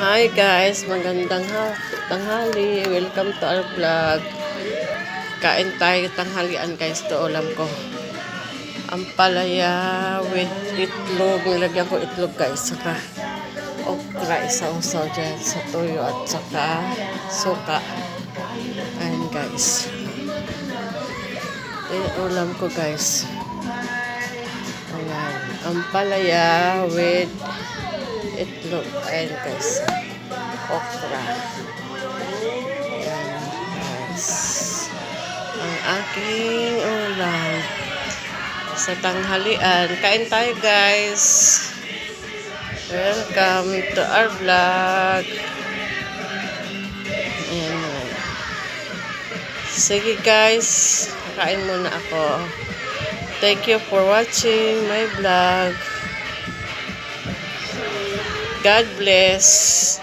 Hi guys, magandang ha tanghali. Welcome to our vlog. Kain tayo tanghalian guys, to ulam ko. Ang palaya with itlog. Nilagyan ko itlog guys. Saka okra isa-usaw dyan sa tuyo at saka suka. Ayan guys. Yung ulam ko guys. Ang palaya with itlog. Ayan guys. Okra. Ayan guys. Ang aking ulam. Sa tanghalian. Kain tayo guys. Welcome to our vlog. Ayan. Sige guys. Kakain muna ako. Thank you for watching my vlog. God bless.